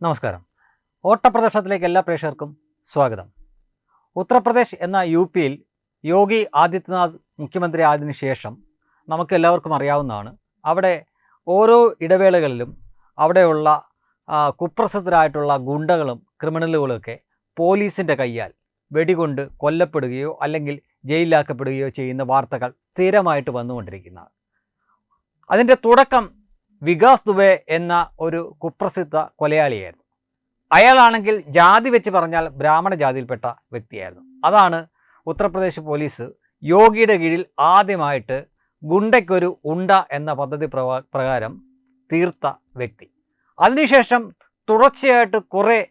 നമസ്കാരം. ഓട്ടപ്രദർശനത്തിലേക്ക് എല്ലാ പ്രേക്ഷകർക്കും സ്വാഗതം. ഉത്തർപ്രദേശ് എന്ന യു പിയിൽ യോഗി ആദിത്യനാഥ് മുഖ്യമന്ത്രി ആയതിനു ശേഷം നമുക്ക് എല്ലാവർക്കും അറിയാവുന്നതാണ്. അവിടെ ഓരോ ഇടവേളകളിലും അവിടെയുള്ള കുപ്രസിദ്ധരായിട്ടുള്ള ഗുണ്ടകളും ക്രിമിനലുകളൊക്കെ പോലീസിന്റെ കയ്യാൽ വെടികൊണ്ട് കൊല്ലപ്പെടുകയോ അല്ലെങ്കിൽ ജയിലിലാക്കപ്പെടുകയോ ചെയ്യുന്ന വാർത്തകൾ സ്ഥിരമായിട്ട് വന്നുകൊണ്ടിരിക്കുന്നതാണ്. അതിന്റെ തുടക്കം വികാസ് ദുബെ എന്ന ഒരു കുപ്രസിദ്ധ കൊലയാളിയായിരുന്നു. അയാളാണെങ്കിൽ ജാതി വെച്ച് പറഞ്ഞാൽ ബ്രാഹ്മണ ജാതിയിൽപ്പെട്ട വ്യക്തിയായിരുന്നു. അതാണ് ഉത്തർപ്രദേശ് പോലീസ് യോഗിയുടെ കീഴിൽ ആദ്യമായിട്ട് ഗുണ്ടയ്ക്കൊരു ഉണ്ട എന്ന പദ്ധതി പ്രകാരം തീർത്ത വ്യക്തി. അതിനുശേഷം തുടർച്ചയായിട്ട് കുറേ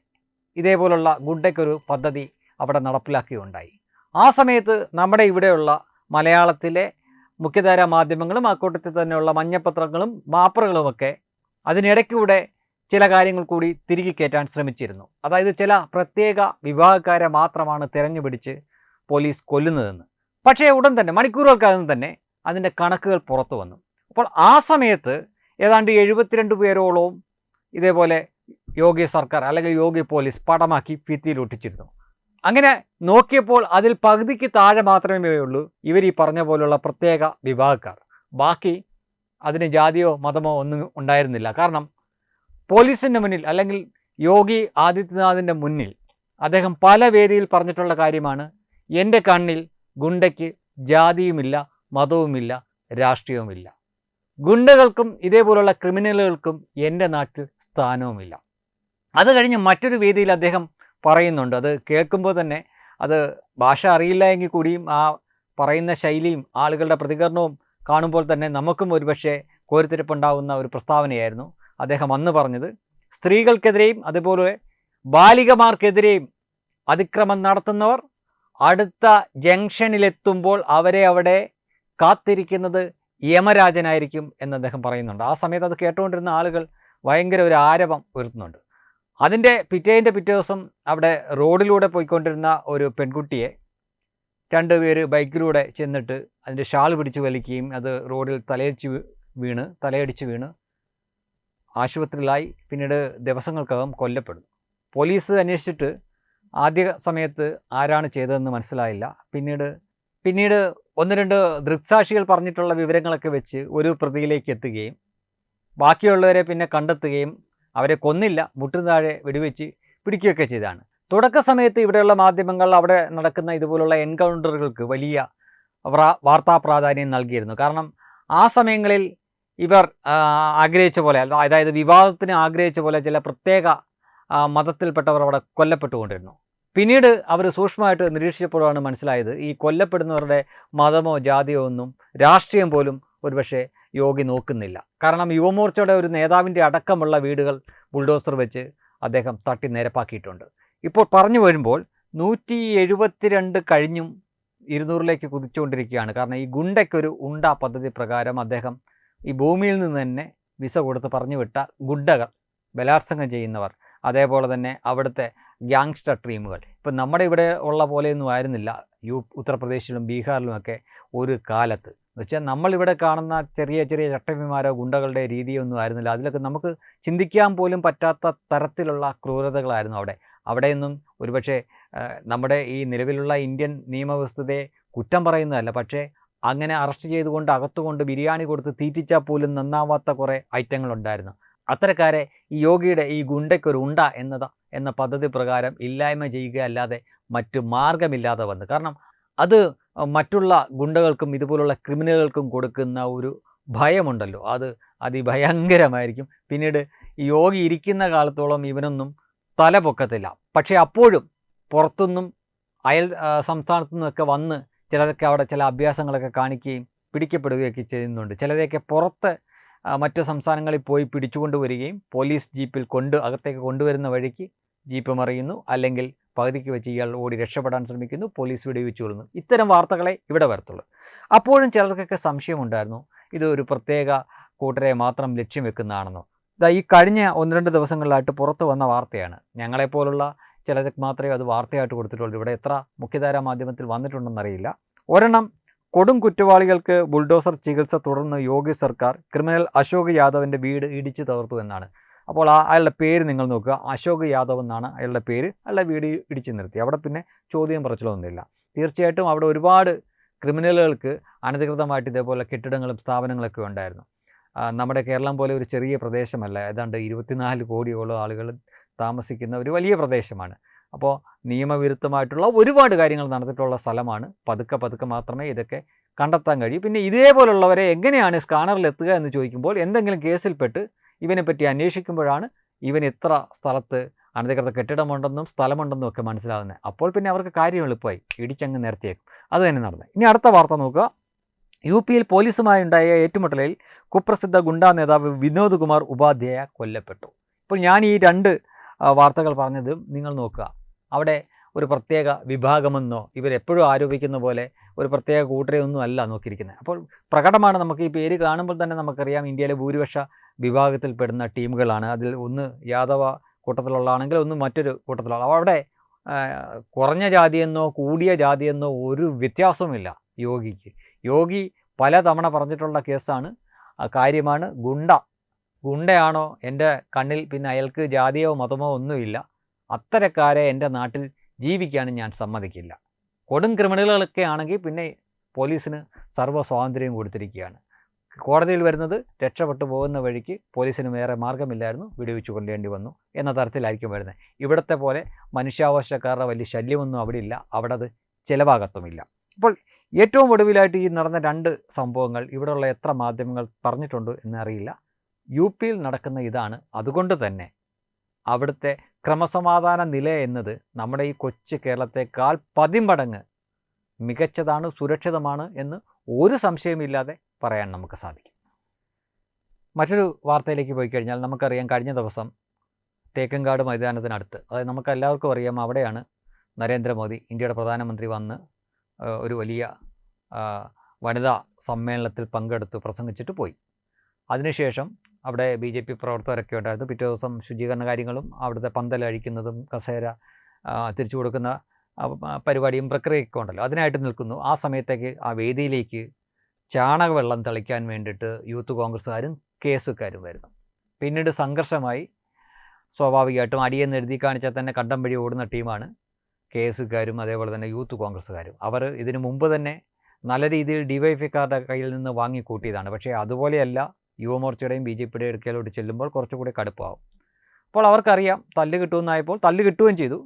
ഇതേപോലുള്ള ഗുണ്ടയ്ക്കൊരു പദ്ധതി അവിടെ നടപ്പിലാക്കുകയുണ്ടായി. ആ സമയത്ത് നമ്മുടെ ഇവിടെയുള്ള മലയാളത്തിലെ മുഖ്യധാരാ മാധ്യമങ്ങളും അക്കൂട്ടത്തിൽ തന്നെയുള്ള മഞ്ഞപ്പത്രങ്ങളും മാപ്പറുകളുമൊക്കെ അതിനിടയ്ക്കൂടെ ചില കാര്യങ്ങൾ കൂടി തിരികെ കയറ്റാൻ ശ്രമിച്ചിരുന്നു. അതായത് ചില പ്രത്യേക വിഭാഗക്കാരെ മാത്രമാണ് തിരഞ്ഞുപിടിച്ച് പോലീസ് കൊല്ലുന്നതെന്ന്. പക്ഷേ ഉടൻ തന്നെ മണിക്കൂറുകൾക്കകം തന്നെ അതിന്റെ കണക്കുകൾ പുറത്തു വന്നു. അപ്പോൾ ആ സമയത്ത് ഏതാണ്ട് എഴുപത്തിരണ്ട് പേരോളവും ഇതേപോലെ യോഗി സർക്കാർ അല്ലെങ്കിൽ യോഗി പോലീസ് പടമാക്കി ഭിത്തിയിൽ ഒട്ടിച്ചിരുന്നു അങ്ങനെ നോക്കിയപ്പോൾ അതിൽ പകുതിക്ക് താഴെ മാത്രമേ ഉള്ളൂ. ഇവർ ഈ പറഞ്ഞ പോലുള്ള പ്രത്യേക വിഭാഗക്കാർ. ബാക്കി അതിന് ജാതിയോ മതമോ ഒന്നും ഉണ്ടായിരുന്നില്ല. കാരണം പോലീസിന്റെ മുന്നിൽ അല്ലെങ്കിൽ യോഗി ആദിത്യനാഥിന്റെ മുന്നിൽ അദ്ദേഹം പല വേദിയിൽ പറഞ്ഞിട്ടുള്ള കാര്യമാണ്. എന്റെ കണ്ണിൽ ഗുണ്ടയ്ക്ക് ജാതിയുമില്ല മതവുമില്ല രാഷ്ട്രീയവുമില്ല. ഗുണ്ടകൾക്കും ഇതേപോലുള്ള ക്രിമിനലുകൾക്കും എന്റെ നാട്ടിൽ സ്ഥാനവുമില്ല. അത് കഴിഞ്ഞ് മറ്റൊരു വേദിയിൽ അദ്ദേഹം പറയുന്നുണ്ട്. അത് കേൾക്കുമ്പോൾ തന്നെ അത് ഭാഷ അറിയില്ല എങ്കിൽ കൂടിയും ആ പറയുന്ന ശൈലിയും ആളുകളുടെ പ്രതികരണവും കാണുമ്പോൾ തന്നെ നമുക്കും ഒരുപക്ഷെ കോരിത്തിരിപ്പുണ്ടാവുന്ന ഒരു പ്രസ്താവനയായിരുന്നു അദ്ദേഹം അന്ന് പറഞ്ഞത്. സ്ത്രീകൾക്കെതിരെയും അതുപോലെ ബാലികമാർക്കെതിരെയും അതിക്രമം നടത്തുന്നവർ അടുത്ത ജംഗ്ഷനിലെത്തുമ്പോൾ അവരെ അവിടെ കാത്തിരിക്കുന്നത് യമരാജനായിരിക്കും എന്ന് അദ്ദേഹം പറയുന്നുണ്ട്. ആ സമയത്ത് അത് കേട്ടുകൊണ്ടിരുന്ന ആളുകൾ ഭയങ്കര ഒരു ആരവം ഉയർത്തുന്നുണ്ട്. അതിന്റെ പിറ്റേന്റെ പിറ്റേ ദിവസം അവിടെ റോഡിലൂടെ പോയിക്കൊണ്ടിരുന്ന ഒരു പെൺകുട്ടിയെ രണ്ട് പേര് ബൈക്കിലൂടെ ചെന്നിട്ട് അതിന്റെ ഷാൾ പിടിച്ച് വലിക്കുകയും അത് റോഡിൽ തലയടിച്ച് വീണ് തലയടിച്ച് വീണ് ആശുപത്രിയിലായി പിന്നീട് ദിവസങ്ങൾക്കകം കൊല്ലപ്പെടുന്നു. പോലീസ് അന്വേഷിച്ചിട്ട് ആദ്യ സമയത്ത് ആരാണ് ചെയ്തതെന്ന് മനസ്സിലായില്ല. പിന്നീട് പിന്നീട് ഒന്ന് രണ്ട് ദൃക്സാക്ഷികൾ പറഞ്ഞിട്ടുള്ള വിവരങ്ങളൊക്കെ വെച്ച് ഒരു പ്രതിയിലേക്ക് എത്തുകയും ബാക്കിയുള്ളവരെ പിന്നെ കണ്ടെത്തുകയും അവരെ കൊന്നില്ല മുട്ടിന് താഴെ വെടിവെച്ച് പിടിക്കുകയൊക്കെ ചെയ്താണ് തുടക്ക സമയത്ത് ഇവിടെയുള്ള മാധ്യമങ്ങൾ അവിടെ നടക്കുന്ന ഇതുപോലുള്ള എൻകൗണ്ടറുകൾക്ക് വലിയ വാർത്താ പ്രാധാന്യം നൽകിയിരുന്നു. കാരണം ആ സമയങ്ങളിൽ ഇവർ ആഗ്രഹിച്ച പോലെ അതായത് വിവാദത്തിന് ആഗ്രഹിച്ച പോലെ ചില പ്രത്യേക മതത്തിൽപ്പെട്ടവർ അവിടെ കൊല്ലപ്പെട്ടുകൊണ്ടിരുന്നു. പിന്നീട് അവർ സൂക്ഷ്മമായിട്ട് നിരീക്ഷിച്ചപ്പോഴാണ് മനസ്സിലായത് ഈ കൊല്ലപ്പെടുന്നവരുടെ മതമോ ജാതിയോ ഒന്നും രാഷ്ട്രീയം പോലും ഒരുപക്ഷെ യോഗി നോക്കുന്നില്ല. കാരണം യുവമോർച്ചയുടെ ഒരു നേതാവിന്റെ അടക്കമുള്ള വീടുകൾ ബുൾഡോസർ വെച്ച് അദ്ദേഹം തട്ടി നിരപ്പാക്കിയിട്ടുണ്ട്. ഇപ്പോൾ പറഞ്ഞു വരുമ്പോൾ നൂറ്റി എഴുപത്തിരണ്ട് കഴിഞ്ഞും ഇരുന്നൂറിലേക്ക് കുതിച്ചുകൊണ്ടിരിക്കുകയാണ്. കാരണം ഈ ഗുണ്ടയ്ക്കൊരു ഉണ്ട പദ്ധതി പ്രകാരം അദ്ദേഹം ഈ ഭൂമിയിൽ നിന്ന് തന്നെ വിസ കൊടുത്ത് പറഞ്ഞു വിട്ട ഗുണ്ടകൾ ബലാത്സംഗം ചെയ്യുന്നവർ അതേപോലെ തന്നെ അവിടുത്തെ ഗ്യാങ്സ്റ്റർ ടീമുകൾ. ഇപ്പം നമ്മുടെ ഇവിടെ ഉള്ള പോലെയൊന്നും ആയിരുന്നില്ല. യു ഉത്തർപ്രദേശിലും ബീഹാറിലുമൊക്കെ ഒരു കാലത്ത്. വെച്ചാൽ നമ്മളിവിടെ കാണുന്ന ചെറിയ ചെറിയ ചട്ടമ്പിമാരോ ഗുണ്ടകളുടെ രീതിയൊന്നും ആയിരുന്നില്ല. അതിലൊക്കെ നമുക്ക് ചിന്തിക്കാൻ പോലും പറ്റാത്ത തരത്തിലുള്ള ക്രൂരതകളായിരുന്നു അവിടെ. അവിടെയൊന്നും ഒരുപക്ഷെ നമ്മുടെ ഈ നിലവിലുള്ള ഇന്ത്യൻ നിയമവ്യവസ്ഥതയെ കുറ്റം പറയുന്നതല്ല. പക്ഷേ അങ്ങനെ അറസ്റ്റ് ചെയ്തുകൊണ്ട് അകത്തുകൊണ്ട് ബിരിയാണി കൊടുത്ത് തീറ്റിച്ചാൽ പോലും നന്നാവാത്ത കുറേ ഐറ്റങ്ങളുണ്ടായിരുന്നു. അത്തരക്കാരെ ഈ യോഗിയുടെ ഈ ഗുണ്ടയ്ക്കൊരു ഉണ്ട എന്നത എന്ന പദ്ധതി പ്രകാരം ഇല്ലായ്മ ചെയ്യുക അല്ലാതെ മറ്റു മാർഗമില്ലാതെ വന്നു. കാരണം അത് മറ്റുള്ള ഗുണ്ടകൾക്കും ഇതുപോലുള്ള ക്രിമിനലുകൾക്കും കൊടുക്കുന്ന ഒരു ഭയമുണ്ടല്ലോ. അത് അതിഭയങ്കരമായിരിക്കും. പിന്നീട് യോഗി ഇരിക്കുന്ന കാലത്തോളം ഇവനൊന്നും തല പൊക്കത്തില്ല. പക്ഷേ അപ്പോഴും പുറത്തുനിന്നും അയൽ സംസ്ഥാനത്തു നിന്നൊക്കെ വന്ന് ചിലരൊക്കെ അവിടെ ചില അഭ്യാസങ്ങളൊക്കെ കാണിക്കുകയും പിടിക്കപ്പെടുകയൊക്കെ ചെയ്യുന്നുണ്ട്. ചിലരെയൊക്കെ പുറത്ത് മറ്റ് സംസ്ഥാനങ്ങളിൽ പോയി പിടിച്ചുകൊണ്ടുവരികയും പോലീസ് ജീപ്പിൽ കൊണ്ട് അകത്തേക്ക് കൊണ്ടുവരുന്ന വഴിക്ക് ജീപ്പ് മറിയുന്നു. അല്ലെങ്കിൽ പകുതിക്ക് വെച്ച് ഇയാൾ ഓടി രക്ഷപ്പെടാൻ ശ്രമിക്കുന്നു പോലീസ് വെടിവെച്ച് കൊള്ളുന്നു ഇത്തരം വാർത്തകളെ ഇവിടെ വരത്തുള്ളൂ. അപ്പോഴും ചിലർക്കൊക്കെ സംശയമുണ്ടായിരുന്നു ഇത് ഒരു പ്രത്യേക കൂട്ടരെ മാത്രം ലക്ഷ്യം വെക്കുന്നതാണെന്നോ. ഇതാ ഈ കഴിഞ്ഞ ഒന്ന് രണ്ട് ദിവസങ്ങളിലായിട്ട് പുറത്തു വന്ന വാർത്തയാണ്. ഞങ്ങളെപ്പോലുള്ള ചിലർക്ക് മാത്രമേ അത് വാർത്തയായിട്ട് കൊടുത്തിട്ടുള്ളൂ. ഇവിടെ എത്ര മുഖ്യധാരാ മാധ്യമത്തിൽ വന്നിട്ടുണ്ടെന്നറിയില്ല. ഒരെണ്ണം കൊടും കുറ്റവാളികൾക്ക് ബുൾഡോസർ ചികിത്സ തുടർന്ന് യോഗി സർക്കാർ ക്രിമിനൽ അശോക് യാദവിന്റെ വീട് ഇടിച്ചു തകർത്തു എന്നാണ്. അപ്പോൾ ആ അയാളുടെ പേര് നിങ്ങൾ നോക്കുക. അശോക് യാദവ് എന്നാണ് അയാളുടെ പേര്. അയാളുടെ വീട് ഇടിച്ചു നിർത്തി. അവിടെ പിന്നെ ചോദ്യം പറച്ചിലൊന്നുമില്ല. തീർച്ചയായിട്ടും അവിടെ ഒരുപാട് ക്രിമിനലുകൾക്ക് അനധികൃതമായിട്ട് ഇതേപോലെ കെട്ടിടങ്ങളും സ്ഥാപനങ്ങളൊക്കെ ഉണ്ടായിരുന്നു. നമ്മുടെ കേരളം പോലെ ഒരു ചെറിയ പ്രദേശമല്ല. ഏതാണ്ട് ഇരുപത്തിനാല് കോടിയോളം ആളുകൾ താമസിക്കുന്ന ഒരു വലിയ പ്രദേശമാണ്. അപ്പോൾ നിയമവിരുദ്ധമായിട്ടുള്ള ഒരുപാട് കാര്യങ്ങൾ നടന്നിട്ടുള്ള സ്ഥലമാണ്. പതുക്കെ പതുക്കെ മാത്രമേ ഇതൊക്കെ കണ്ടെത്താൻ കഴിയൂ. പിന്നെ ഇതേപോലുള്ളവരെ എങ്ങനെയാണ് സ്കാനറിൽ എത്തുക എന്ന് ചോദിക്കുമ്പോൾ എന്തെങ്കിലും കേസിൽപ്പെട്ട് ഇവനെ പറ്റി അന്വേഷിക്കുമ്പോഴാണ് ഇവൻ ഇത്ര സ്ഥലത്ത് അനധികൃത കെട്ടിടമുണ്ടെന്നും സ്ഥലമുണ്ടെന്നും ഒക്കെ മനസ്സിലാവുന്നത്. അപ്പോൾ പിന്നെ അവർക്ക് കാര്യം എളുപ്പമായി. ഇടിച്ചങ്ങ് നേരത്തേക്കും അത് തന്നെ നടന്നത് ഇനി അടുത്ത വാർത്ത നോക്കുക. യു പിയിൽ പോലീസുമായി ഉണ്ടായ ഏറ്റുമുട്ടലിൽ കുപ്രസിദ്ധ ഗുണ്ടാ നേതാവ് വിനോദ് കുമാർ ഉപാധ്യായ കൊല്ലപ്പെട്ടു. ഇപ്പോൾ ഞാൻ ഈ രണ്ട് വാർത്തകൾ പറഞ്ഞത് നിങ്ങൾ നോക്കുക. അവിടെ ഒരു പ്രത്യേക വിഭാഗമെന്നോ ഇവരെപ്പോഴും ആരോപിക്കുന്ന പോലെ ഒരു പ്രത്യേക കൂട്ടരെയൊന്നും അല്ല നോക്കിയിരിക്കുന്നത്. അപ്പോൾ പ്രകടമാണ് നമുക്ക് ഈ പേര് കാണുമ്പോൾ തന്നെ നമുക്കറിയാം ഇന്ത്യയിലെ ഭൂരിപക്ഷ വിഭാഗത്തിൽപ്പെടുന്ന ടീമുകളാണ്. അതിൽ ഒന്ന് യാദവ കൂട്ടത്തിലുള്ളതാണെങ്കിൽ ഒന്ന് മറ്റൊരു കൂട്ടത്തിലുള്ള. അവിടെ കുറഞ്ഞ ജാതിയെന്നോ കൂടിയ ജാതിയെന്നോ ഒരു വ്യത്യാസവുമില്ല യോഗിക്ക്. യോഗി പലതവണ പറഞ്ഞിട്ടുള്ള കേസാണ്. കാര്യമാണ് ഗുണ്ട. ഗുണ്ടയാണോ എന്റെ കണ്ണിൽ പിന്നെ അയാൾക്ക് ജാതിയോ മതമോ ഒന്നുമില്ല. അത്തരക്കാരെ എന്റെ നാട്ടിൽ ജീവിക്കാനും ഞാൻ സമ്മതിക്കില്ല. കൊടും ക്രിമിനലുകളൊക്കെ ആണെങ്കിൽ പിന്നെ പോലീസിന് സർവ സ്വാതന്ത്ര്യം കൊടുത്തിരിക്കുകയാണ്. കോടതിയിൽ വരുന്നത് രക്ഷപ്പെട്ടു പോകുന്ന വഴിക്ക് പോലീസിന് വേറെ മാർഗമില്ലായിരുന്നു വെടിവെച്ച് കൊല്ലേണ്ടി വന്നു എന്ന തരത്തിലായിരിക്കും വരുന്നത്. ഇവിടത്തെ പോലെ മനുഷ്യാവകാശക്കാരുടെ വലിയ ശല്യമൊന്നും അവിടെ ഇല്ല അവിടെ അത് ചിലവാകത്തുമില്ല. അപ്പോൾ ഏറ്റവും ഒടുവിലായിട്ട് ഈ നടന്ന രണ്ട് സംഭവങ്ങൾ ഇവിടെയുള്ള എത്ര മാധ്യമങ്ങൾ പറഞ്ഞിട്ടുണ്ട് എന്നറിയില്ല. യു പിയിൽ നടക്കുന്ന ഇതാണ്. അതുകൊണ്ട് തന്നെ അവിടുത്തെ ക്രമസമാധാന നില എന്നത് നമ്മുടെ ഈ കൊച്ചു കേരളത്തെക്കാൾ പതിമടങ്ങ് മികച്ചതാണ് സുരക്ഷിതമാണ് എന്ന് ഒരു സംശയമില്ലാതെ പറയാൻ നമുക്ക് സാധിക്കും. മറ്റൊരു വാർത്തയിലേക്ക് പോയി കഴിഞ്ഞാൽ നമുക്കറിയാം കഴിഞ്ഞ ദിവസം തേക്കങ്കാട് മൈതാനത്തിനടുത്ത് അതായത് നമുക്ക് എല്ലാവർക്കും അറിയാം അവിടെയാണ് നരേന്ദ്രമോദി ഇന്ത്യയുടെ പ്രധാനമന്ത്രി വന്ന് ഒരു വലിയ വനിതാ സമ്മേളനത്തിൽ പങ്കെടുത്തു പ്രസംഗിച്ചിട്ട് പോയി. അതിനുശേഷം അവിടെ ബി ജെ പി പ്രവർത്തകരൊക്കെ ഉണ്ടായിരുന്നു. പിറ്റേ ദിവസം ശുചീകരണ കാര്യങ്ങളും അവിടുത്തെ പന്തൽ അഴിക്കുന്നതും കസേര തിരിച്ചു കൊടുക്കുന്ന പരിപാടിയും പ്രക്രിയയൊക്കെ ഉണ്ടല്ലോ. അതിനായിട്ട് നിൽക്കുന്നു. ആ സമയത്തേക്ക് ആ വേദിയിലേക്ക് ചാണകവെള്ളം തളിക്കാൻ വേണ്ടിയിട്ട് യൂത്ത് കോൺഗ്രസ്സുകാരും കേസുകാരും വരുന്നു. പിന്നീട് സംഘർഷമായി. സ്വാഭാവികമായിട്ടും അടിയെന്ന് എഴുതി കാണിച്ചാൽ തന്നെ കണ്ടം വഴി ഓടുന്ന ടീമാണ് കേസുകാരും അതേപോലെ തന്നെ യൂത്ത് കോൺഗ്രസ്സുകാരും. അവർ ഇതിനു മുമ്പ് തന്നെ നല്ല രീതിയിൽ ഡിവൈഎഫ്ഐക്കാരുടെ കയ്യിൽ നിന്ന് വാങ്ങിക്കൂട്ടിയതാണ് പക്ഷേ അതുപോലെയല്ല യുവമോർച്ചയുടെയും ബി ജെ പിയുടെയും അടുക്കലോട്ട് ചെല്ലുമ്പോൾ കുറച്ചുകൂടി കടുപ്പാവും. അപ്പോൾ അവർക്കറിയാം തല്ല് കിട്ടുമെന്നായപ്പോൾ തല്ല് കിട്ടുകയും ചെയ്തു.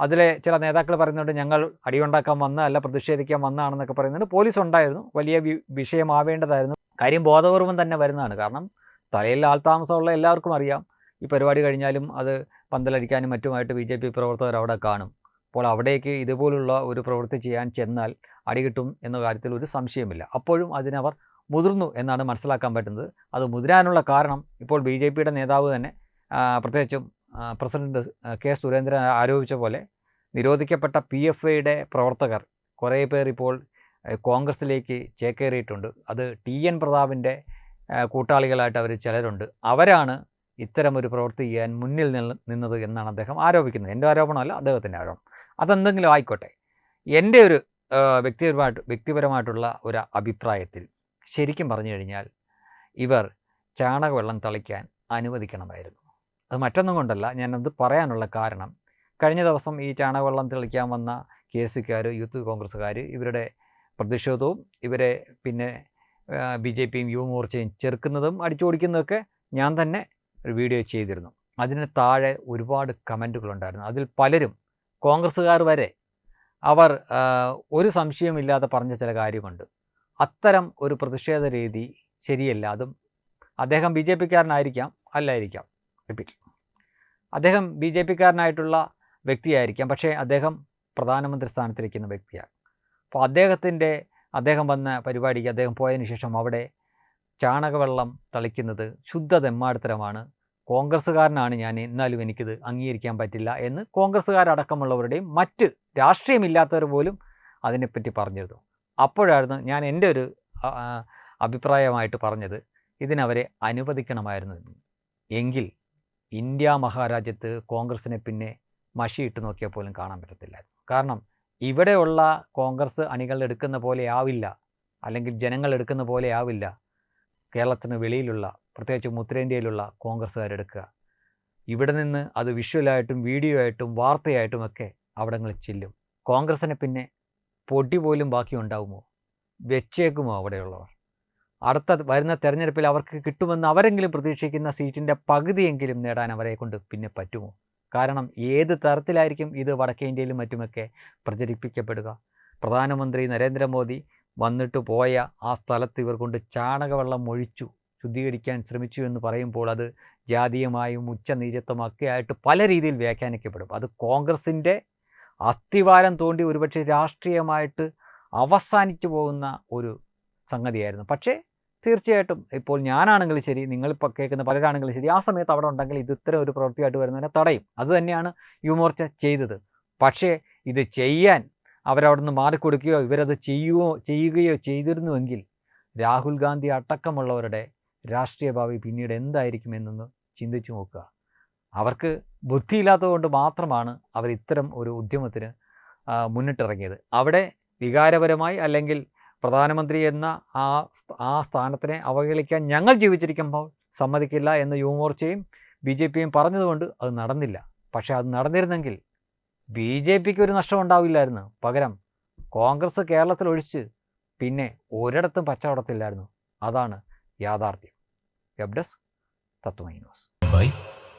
അതിലെ ചില നേതാക്കൾ പറയുന്നുണ്ട് ഞങ്ങൾ അടിയുണ്ടാക്കാൻ വന്ന അല്ല പ്രതിഷേധിക്കാൻ വന്നതാണെന്നൊക്കെ പറയുന്നുണ്ട്. പോലീസ് ഉണ്ടായിരുന്നു വലിയ വിഷയമാവേണ്ടതായിരുന്നു. കാര്യം ബോധപൂർവം തന്നെ വരുന്നതാണ്. കാരണം തലയിൽ ആൾതാമസമുള്ള എല്ലാവർക്കും അറിയാം. ഈ പരിപാടി കഴിഞ്ഞാലും അത് പന്തലടിക്കാനും മറ്റുമായിട്ട് ബി ജെ പി പ്രവർത്തകർ അവിടെ കാണും. അപ്പോൾ അവിടേക്ക് ഇതുപോലുള്ള ഒരു പ്രവൃത്തി ചെയ്യാൻ ചെന്നാൽ അടി കിട്ടും എന്ന കാര്യത്തിൽ ഒരു സംശയമില്ല അപ്പോഴും അതിനവർ മുതിർന്നു എന്നാണ് മനസ്സിലാക്കാൻ പറ്റുന്നത്. അത് മുതിരാനുള്ള കാരണം ഇപ്പോൾ ബി ജെ പിയുടെ നേതാവ് തന്നെ പ്രത്യേകിച്ചും പ്രസിഡന്റ് കെ സുരേന്ദ്രൻ ആരോപിച്ച പോലെ നിരോധിക്കപ്പെട്ട പി എഫ് ഐയുടെ പ്രവർത്തകർ കുറേ പേർ ഇപ്പോൾ കോൺഗ്രസിലേക്ക് ചേക്കേറിയിട്ടുണ്ട്. അത് ടി എൻ പ്രതാപിന്റെ കൂട്ടാളികളായിട്ട് അവർ ചിലരുണ്ട്. അവരാണ് ഇത്തരമൊരു പ്രവൃത്തി ചെയ്യാൻ മുന്നിൽ നിന്ന് നിന്നത് എന്നാണ് അദ്ദേഹം ആരോപിക്കുന്നത്. എന്റെ ആരോപണമല്ല അദ്ദേഹത്തിന്റെ ആരോപണം. അതെന്തെങ്കിലും ആയിക്കോട്ടെ. എന്റെ ഒരു വ്യക്തിപരമായിട്ട് വ്യക്തിപരമായിട്ടുള്ള ഒരു അഭിപ്രായത്തിൽ ശരിക്കും പറഞ്ഞു കഴിഞ്ഞാൽ ഇവർ ചാണകവെള്ളം തളിക്കാൻ അനുവദിക്കണമായിരുന്നു. അത് മറ്റൊന്നും കൊണ്ടല്ല ഞാനത് പറയാനുള്ള കാരണം കഴിഞ്ഞ ദിവസം ഈ ചാണകവെള്ളം തെളിക്കാൻ വന്ന കെ എസ് സിക്കാർ യൂത്ത് കോൺഗ്രസ്സുകാർ ഇവരുടെ പ്രതിഷേധവും ഇവരെ പിന്നെ ബി ജെ പിയും യുവമോർച്ചയും ചെറുക്കുന്നതും അടിച്ചോടിക്കുന്നതൊക്കെ ഞാൻ തന്നെ ഒരു വീഡിയോ ചെയ്തിരുന്നു. അതിന് താഴെ ഒരുപാട് കമന്റുകളുണ്ടായിരുന്നു. അതിൽ പലരും കോൺഗ്രസ്സുകാർ വരെ അവർ ഒരു സംശയമില്ലാതെ പറഞ്ഞ ചില കാര്യമുണ്ട്. അത്തരം ഒരു പ്രതിഷേധ രീതി ശരിയല്ല. അതും അദ്ദേഹം ബി ജെ പിക്കാരനായിരിക്കാം അല്ലായിരിക്കാം. റിപ്പീറ്റ്. അദ്ദേഹം ബി ജെ പിക്കാരനായിട്ടുള്ള വ്യക്തിയായിരിക്കാം പക്ഷേ അദ്ദേഹം പ്രധാനമന്ത്രി സ്ഥാനത്തിരിക്കുന്ന വ്യക്തിയാണ്. അപ്പോൾ അദ്ദേഹത്തിന്റെ അദ്ദേഹം വന്ന പരിപാടിക്ക് അദ്ദേഹം പോയതിന് ശേഷം അവിടെ ചാണകവെള്ളം തളിക്കുന്നത് ശുദ്ധ തെമ്മാടിത്തരമാണ് കോൺഗ്രസ്സുകാരനാണ് ഞാൻ എന്നാലും എനിക്കിത് അംഗീകരിക്കാൻ പറ്റില്ല എന്ന് കോൺഗ്രസ്സുകാരടക്കമുള്ളവരുടെയും മറ്റ് രാഷ്ട്രീയമില്ലാത്തവർ പോലും അതിനെപ്പറ്റി പറഞ്ഞിരുന്നു. അപ്പോഴായിരുന്നു ഞാൻ എന്റെ ഒരു അഭിപ്രായമായിട്ട് പറഞ്ഞത് ഇതിനവരെ അനുവദിക്കണമായിരുന്നു. എങ്കിൽ ഇന്ത്യ മഹാരാജ്യത്ത് കോൺഗ്രസിനെ പിന്നെ മഷിയിട്ട് നോക്കിയാൽ പോലും കാണാൻ പറ്റത്തില്ലായിരുന്നു. കാരണം ഇവിടെയുള്ള കോൺഗ്രസ് അണികൾ എടുക്കുന്ന പോലെ ആവില്ല അല്ലെങ്കിൽ ജനങ്ങൾ എടുക്കുന്ന പോലെ ആവില്ല കേരളത്തിന് വെളിയിലുള്ള പ്രത്യേകിച്ച് ഉത്തരേന്ത്യയിലുള്ള കോൺഗ്രസ്സുകാരെടുക്കുക. ഇവിടെ നിന്ന് അത് വിഷ്വലായിട്ടും വീഡിയോ ആയിട്ടും വാർത്തയായിട്ടും ഒക്കെ അവിടങ്ങളിൽ ചെല്ലും. കോൺഗ്രസ്സിനെ പിന്നെ പൊടി പോലും ബാക്കി ഉണ്ടാവുമോ? വെച്ചേക്കുമോ അവിടെയുള്ളവർ? അടുത്ത വരുന്ന തെരഞ്ഞെടുപ്പിൽ അവർക്ക് കിട്ടുമെന്ന് അവരെങ്കിലും പ്രതീക്ഷിക്കുന്ന സീറ്റിന്റെ പകുതിയെങ്കിലും നേടാൻ അവരെ കൊണ്ട് പിന്നെ പറ്റുമോ? കാരണം ഏത് തരത്തിലായിരിക്കും ഇത് വടക്കേ ഇന്ത്യയിലും മറ്റുമൊക്കെ പ്രചരിപ്പിക്കപ്പെടുക? പ്രധാനമന്ത്രി നരേന്ദ്രമോദി വന്നിട്ട് പോയ ആ സ്ഥലത്ത് ഇവർ കൊണ്ട് ചാണകവെള്ളം ഒഴിച്ചു ശുദ്ധീകരിക്കാൻ ശ്രമിച്ചു എന്ന് പറയുമ്പോൾ അത് ജാതീയമായും ഉച്ചനീചത്വമൊക്കെ ആയിട്ട് പല രീതിയിൽ വ്യാഖ്യാനിക്കപ്പെടും. അത് കോൺഗ്രസിന്റെ അസ്ഥിവാരം തോണ്ടി ഒരുപക്ഷെ രാഷ്ട്രീയമായിട്ട് അവസാനിച്ചു പോകുന്ന ഒരു സംഗതിയായിരുന്നു. പക്ഷേ തീർച്ചയായിട്ടും ഇപ്പോൾ ഞാനാണെങ്കിലും ശരി നിങ്ങളിപ്പോൾ കേൾക്കുന്ന പലരാണെങ്കിലും ശരി ആ സമയത്ത് അവിടെ ഉണ്ടെങ്കിൽ ഇത് ഇത്തരം ഒരു പ്രവൃത്തിയായിട്ട് വരുന്നതിനെ തടയും. അതുതന്നെയാണ് യുവമോർച്ച ചെയ്തത്. പക്ഷേ ഇത് ചെയ്യാൻ അവരവിടെ നിന്ന് മാറിക്കൊടുക്കുകയോ ഇവരത് ചെയ്യുകയോ ചെയ്യുകയോ ചെയ്തിരുന്നുവെങ്കിൽ രാഹുൽ ഗാന്ധി അടക്കമുള്ളവരുടെ രാഷ്ട്രീയ ഭാവി പിന്നീട് എന്തായിരിക്കുമെന്നൊന്ന് ചിന്തിച്ചു നോക്കുക. അവർക്ക് ബുദ്ധിയില്ലാത്തതുകൊണ്ട് മാത്രമാണ് അവർ ഇത്തരം ഒരു ഉദ്യമത്തിന് മുന്നിട്ടിറങ്ങിയത്. അവിടെ വികാരപരമായി അല്ലെങ്കിൽ പ്രധാനമന്ത്രി എന്ന ആ ആ സ്ഥാനത്തിനെ അവഹേളിക്കാൻ ഞങ്ങൾ ജീവിച്ചിരിക്കുമ്പോൾ സമ്മതിക്കില്ല എന്ന് യുവമോർച്ചയും ബി ജെ പിയും പറഞ്ഞതുകൊണ്ട് അത് നടന്നില്ല. പക്ഷേ അത് നടന്നിരുന്നെങ്കിൽ ബി ജെ പിക്ക് ഒരു നഷ്ടം ഉണ്ടാവില്ലായിരുന്നു. പകരം കോൺഗ്രസ് കേരളത്തിൽ ഒഴിച്ച് പിന്നെ ഒരിടത്തും പച്ചവടത്തില്ലായിരുന്നു അതാണ് യാഥാർത്ഥ്യം. Web desk Tatwamayi news. by